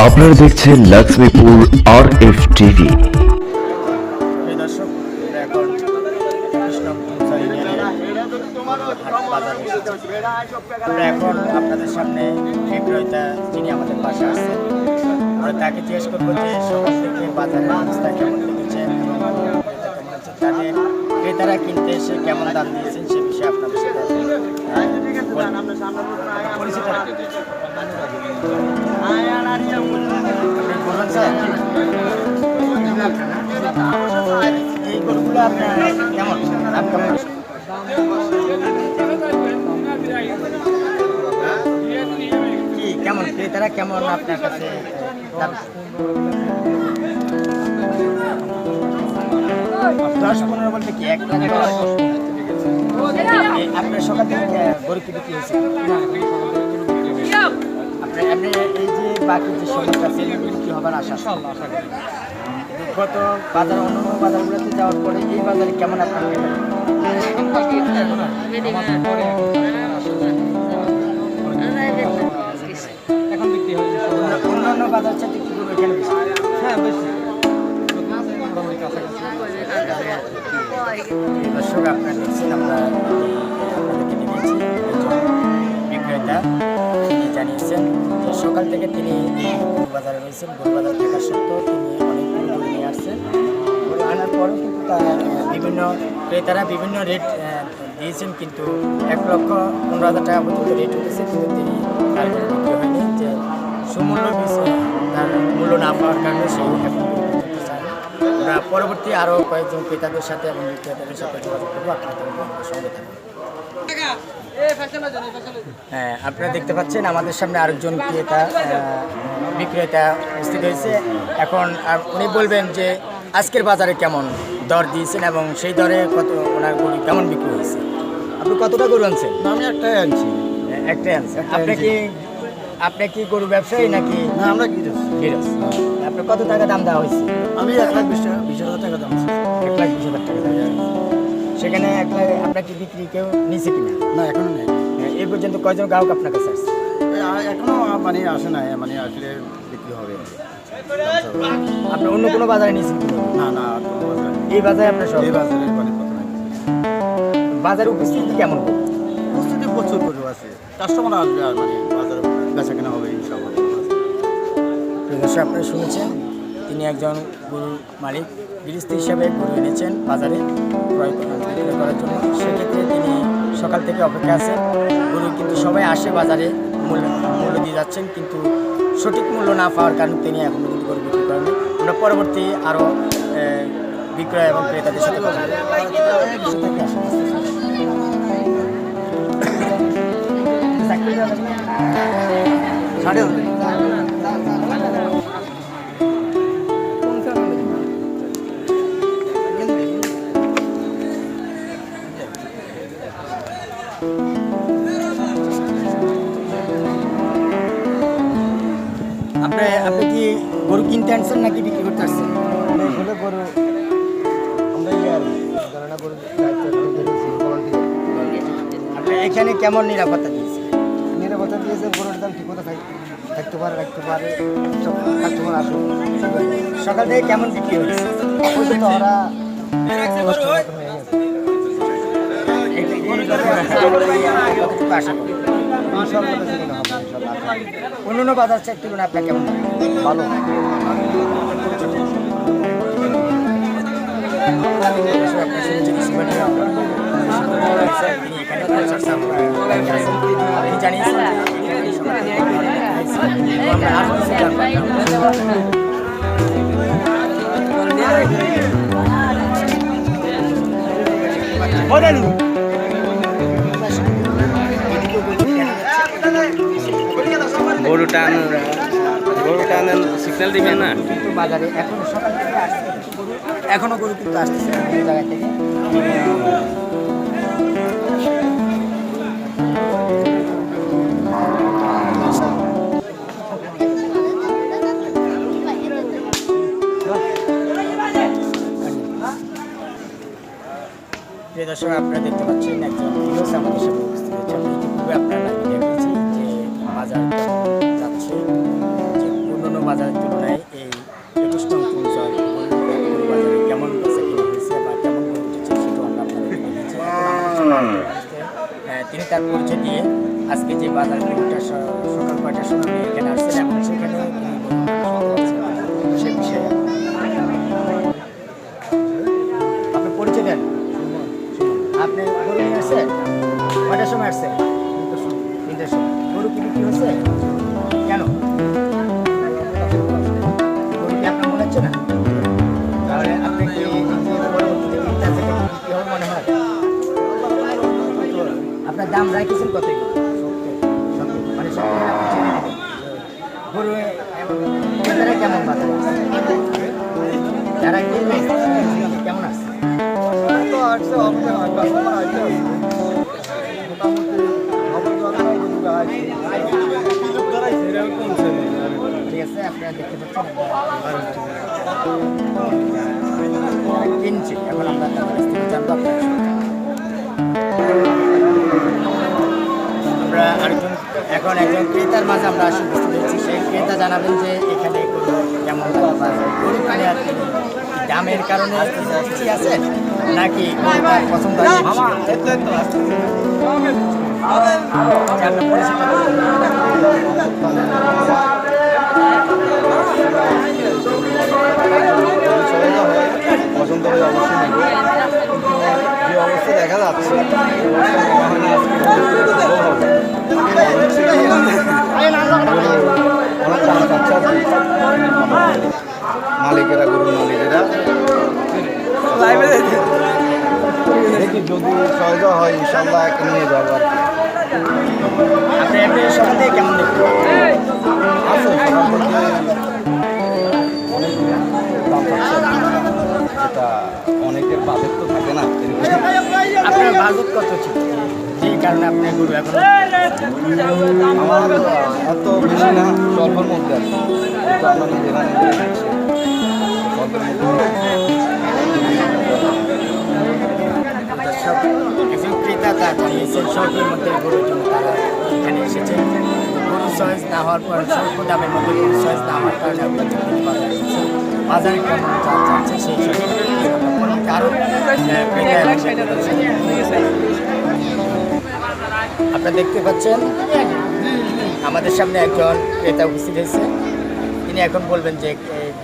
আপনারা দেখছেন লক্ষ্মীপুর আর F TV এখন আপনাদের সামনে বিক্রেতা যিনি আমাদের পাশে আসছেন আমরা তাকে জিজ্ঞেস করব যে সকাল থেকে বাজারের অবস্থা কেমন লেগেছে তাদের ক্রেতারা কিনতে এসে কেমন দাম দিয়েছেন সে বিষয়ে আপনাদের সাথে পরিচিত কেমন ক্রেতারা কেমন আপনার কাছে দশ পনেরো বলতে কি এক দশ? আপনার সকাল থেকে আহ, গরু কি বিক্রি হয়েছে আপনি এই যে বাকি যে সময়টা আছে কি হবার আশা গত বাজার অন্য বাজারগুলোতে যাওয়ার পরে এই বাজারে কেমন আপনার এখন বিক্রি হয় অন্যান্য বাজার চাইতে কি গরু এখানে হ্যাঁ বেশি। দর্শক আপনারা দেখছেন আমরা আপনাদেরকে বিক্রেতা জানিয়েছেন। যে সকাল থেকে তিনি বাজারে রয়েছেন বাজার থাকা সত্ত্বেও তিনি অনেকগুলো গরু নিয়ে আসছেন। গরু আনার পরেও কিন্তু বিভিন্ন ক্রেতারা বিভিন্ন রেট দিয়েছেন কিন্তু এক লক্ষ পনেরো হাজার টাকা পর্যন্ত রেট উঠেছে কিন্তু তিনি তার হয়নি। যে সুমূল্য তার মূল্য না পাওয়ার কারণে সেই। আমরা পরবর্তী আরও কয়েকজন ক্রেতাদের সাথে এবং বিক্রেতাদের সাথে যোগাযোগ করব। আপনাদের সঙ্গে থাকবে হ্যাঁ আপনারা দেখতে পাচ্ছেন আমাদের সামনে আরেকজন ক্রেতা বিক্রেতা উপস্থিত হয়েছে। এখন উনি বলবেন যে আজকের বাজারে কেমন দর দিয়েছেন এবং সেই দরে কত ওনার গরু কেমন বিক্রি হয়েছে? আপনি কতটা গরু আনছেন? আমি একটাই আনছি। একটাই আনছেন। আপনি কি আপনি কি গরু ব্যবসায়ী নাকি? না আমরা? গিরস। আপনার কত টাকা দাম দেওয়া হয়েছে? আমি এক লাখ বিশ টাকা বিশ হাজার টাকা দাম এক লাখ বিশ হাজার টাকা দাম দেওয়া হয়েছে। সেখানে আপনার কি বিক্রি কেউ নিছে কিনা? না এখনও নেই। এই পর্যন্ত কয়জন গ্রাহক আপনার কাছে আসছে? এখনও মানে আসে না মানে আসলে বিক্রি হবে। আপনি অন্য কোনো বাজারে নিয়েছেন? না না এই বাজারে আপনার সব? এই বাজারে মানে বাজারে উপস্থিতি কেমন? প্রস্তুতি প্রচুর গরু আছে। কাস্টমার আসবে আর মানে বাজারে বেচা কেনা হবে ইনশাআল্লাহ। আপনারা শুনেছেন তিনি একজন গরু মালিক। গৃহস্থ হিসাবে গরু এনেছেন বাজারে ক্রয় বিক্রয় করার জন্য। সেক্ষেত্রে তিনি সকাল থেকে অপেক্ষা আছেন। গরু কিন্তু সবাই আসে বাজারে, মূল্য মূল্য দিয়ে যাচ্ছেন, কিন্তু সঠিক মূল্য না পাওয়ার কারণে তিনি এখন কিন্তু গরু বিক্রি করেন আমরা পরবর্তী আরও বিক্রয় এবং ক্রেতাদের সাথে কথা গরু কিনতে আনছেন নাকি বিক্রি করতে আসছেন এখানে কেমন নিরাপত্তা দিয়েছে নিরাপত্তা দিয়েছে গরুর দাম ঠিক মতো থাক- থাকতে পারে রাখতে পারে কাস্টমার আসুক সকাল থেকে কেমন বিক্রি ওই ওরা আশা করি অন্যান্য বাজার চেয়ে তুলনায় আপনার কেমন? ভালো। অবশ্যই টান, গরু টানেন সিগন্যাল দিবেন না? কিন্তু বাজারে, এখনও এখনও গরু কিন্তু আসতেছে দর্শক, আপনারা দেখতে পাচ্ছেন একজন আমাদের সাথে আহ, করছে নিয়ে আজকে যে বাজার কয়টা সকাল কয়টার সময় এখানে সেখানে বিষয়ে আপনি পরিচয় দেন। আপনি গরু নিয়ে আসছেন? কয়টার সময় আসছেন? তিনটার সময়। গরু কি হচ্ছে? দাম রাখেছেন কত? মানে। গরু ক্রেতারা কেমন বাজারে? যারা কিনবে কেমন আছে ঠিক আছে, আপনারা দেখতে পাচ্ছেন কিনছি এখন আমরা জানব আপনার এখন একজন ক্রেতার মাঝে আমরা আসি উপস্থিত হয়েছি সেই ক্রেতা জানাবেন যে এখানে কেমন কি দামের কারণে কিছু আছে নাকি পছন্দ অবশ্যই যে অবস্থা দেখা যাচ্ছে মালিকেরা গরুর মালিকেরা। দেখি যদি সহজ হয় ইনশাল্লাহ একটা নিয়ে যাব আর কি। আপনি কেমন আছে সকাল থেকে অনেকের বাজেট তো থাকে না। আপনার বাজেট কত ছিল? কারণে আপনার গরু এখন এত বেশি না স্বল্পের মধ্যে আর কি। আমরা নিজেরা নিজেরা দিচ্ছি। স্বল্পের মধ্যে দর্শক একজন ক্রেতা তার জানিয়েছেন স্বল্পের মধ্যে গরুর জন্য তারা এখানে এসেছে গরু চয়েস না হওয়ার পর স্বল্প দামের মধ্যে গরু চয়েস না হওয়ার কারণে আপনাদের বাজারে কেমন যা যাচ্ছে সেই সম্পর্কে আরও ক্রেতা এবং বিক্রেতাদের সাথে আপনারা দেখতে পাচ্ছেন আমাদের সামনে একজন ক্রেতা উপস্থিত হয়েছে। তিনি এখন বলবেন যে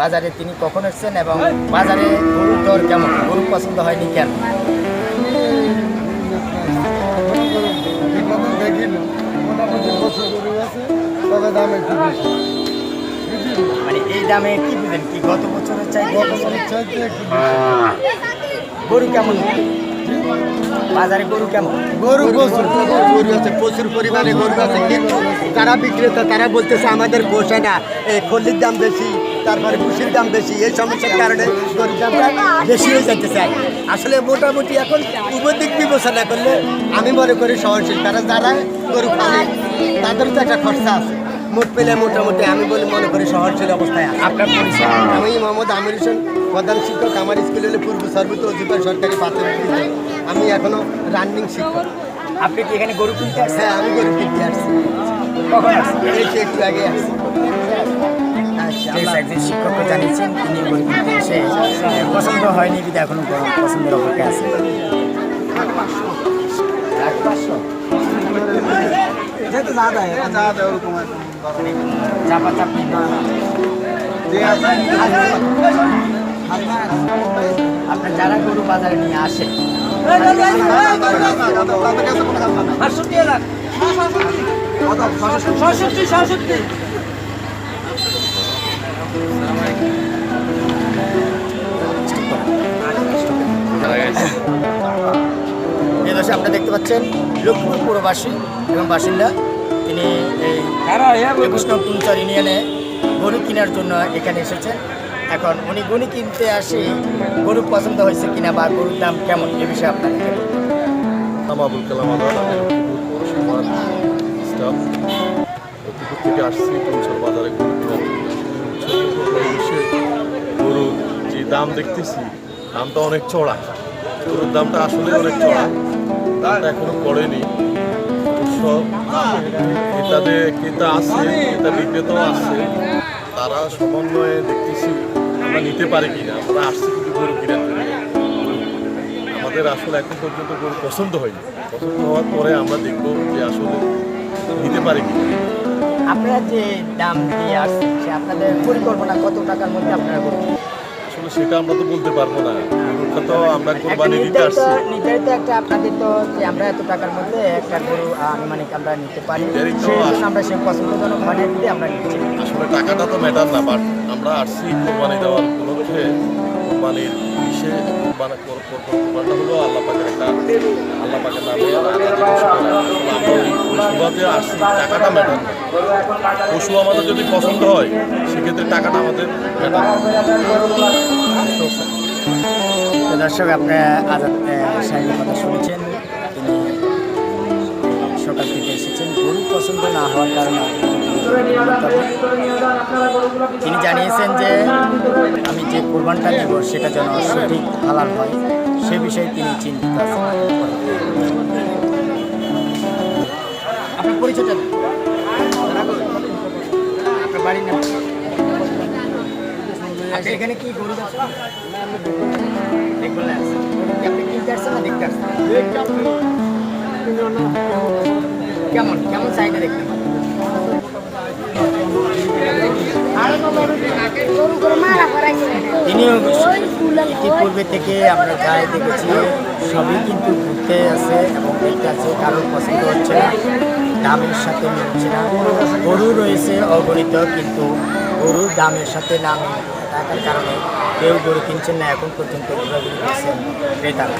বাজারে তিনি কখন এসেছেন এবং বাজারে গরুর দর কেমন? গরু পছন্দ হয়নি কেন? মানে এই দামে কি কি গত বছরের চাই গত বছরের একটু গরু কেমন? বাজারে গরু কেমন? গরু প্রচুর গরু আছে প্রচুর পরিমাণে গরু আছে। কিন্তু তারা বিক্রেতা তারা বলতেছে আমাদের পোষায় না। এই খল্লির দাম বেশি তারপরে ভুসির দাম বেশি এই সমস্যার কারণে গরুর দামটা বেশি হয়ে যাইতেছে। আসলে মোটামুটি এখন উভয় দিক বিবেচনা করলে আমি মনে করি সহনশীল। কারণ যারা গরু পালে তাদের তো একটা খরচা আছে। মোট পেলে মোটামুটি আমি বলে মনে করি সহনশীল অবস্থায় আপনার পরিচয়? আমি মোহাম্মদ আমির হোসেন প্রধান শিক্ষক আমার স্কুল হলে পূর্ব সর্বিত অধিকার সরকারি প্রাথমিক বিদ্যালয়। আমি এখনও রানিং শিক্ষক। আপনি কি এখানে গরু কিনতে আসছেন? হ্যাঁ আমি গরু কিনতে আসছি। কখন সে একটু আগে আসছি। আচ্ছা, একজন জানিয়েছেন তিনি গরু কিনতে এসে পছন্দ হয়নি বিধে এখনও গরু পছন্দের অপেক্ষা আছে। লাখ পাঁচশো? চাপা চাপি না। আপনার যারা গরু বাজারে নিয়ে আসে এই দশে আপনারা দেখতে পাচ্ছেন লক্ষ্মীপুর পুরবাসী এবং বাসিন্দা। তিনি এই একুশ নং টুনচর ইউনিয়নে গরু কেনার জন্য এখানে এসেছেন। এখন উনি গরু কিনতে আসি, গরু পছন্দ হয়েছে কিনা বা গরুর দাম কেমন? এ বিষয়ে আপনাকে আবুল কালাম থেকে আসছি টুনছর বাজারে গরু যে দাম দেখতেছি, দামটা অনেক চড়া। গরুর দামটা আসলে অনেক চড়া। দামটা এখনও পড়েনি। ক্রেতাদের, ক্রেতা আছে, ক্রেতা বিক্রেতাও আছে। তারা সমন্বয়ে দেখতেছি আমরা নিতে পারি কিনা আমরা আসছি কিন্তু গরু জন্য। আমাদের আসলে এখন পর্যন্ত গরু পছন্দ হয়নি। পছন্দ হওয়ার পরে আমরা দেখব যে আসলে নিতে পারি কিনা। আপনারা যে দাম দিয়ে আসছেন সে আপনাদের পরিকল্পনা কত টাকার মধ্যে আপনারা করবেন আসলে সেটা আমরা তো বলতে পারব না। গরুটা তো আমরা কোরবানি দিতে আসছি। নির্ধারিত একটা আপনাদের তো যে আমরা এত টাকার মধ্যে একটা গরু আনুমানিক আমরা নিতে পারি। আমরা সেই পছন্দজনক মানের দিয়ে আমরা নিচ্ছি। আসলে টাকাটা তো ম্যাটার না বাট আমরা আসছি কোরবানি দেওয়ার উপলক্ষে। কোরবানির বিষয়ে কোরবানি কর- কর- কোরবানটা হলো আল্লাহ পাকের একটা আল্লাহ পাকের নামে সুবাদে আসছি, টাকাটা ম্যাটার না। পশু আমাদের যদি পছন্দ হয়, সেক্ষেত্রে টাকাটা আমাদের ম্যাটার দর্শক আপনারা আজাদ সাহেবের কথা শুনেছেন। তিনি সকাল থেকে এসেছেন। গরু পছন্দ না হওয়ার কারণে তিনি জানিয়েছেন যে আমি যে কোরবানটা দেব সেটা যেন সঠিক হালাল হয়, সে বিষয়ে তিনি চিন্তিত আপনার পরিচয়টা নাম? এখানে কি গরু কেমন কেমন চাহিদা দেখতে? তিনিও ইতিপূর্বে থেকে আমরা যাই দেখেছি, সবই কিন্তু ঘুরতে আছে এবং দেখতে আছে, কারোর পছন্দ হচ্ছে না, দামের সাথে মিলছে না। গরু রয়েছে অগণিত, কিন্তু গরুর দামের সাথে না থাকার কারণে কেউ গরু কিনছেন না, এখন পর্যন্ত ঘোরাঘুরি করছেন ক্রেতারা।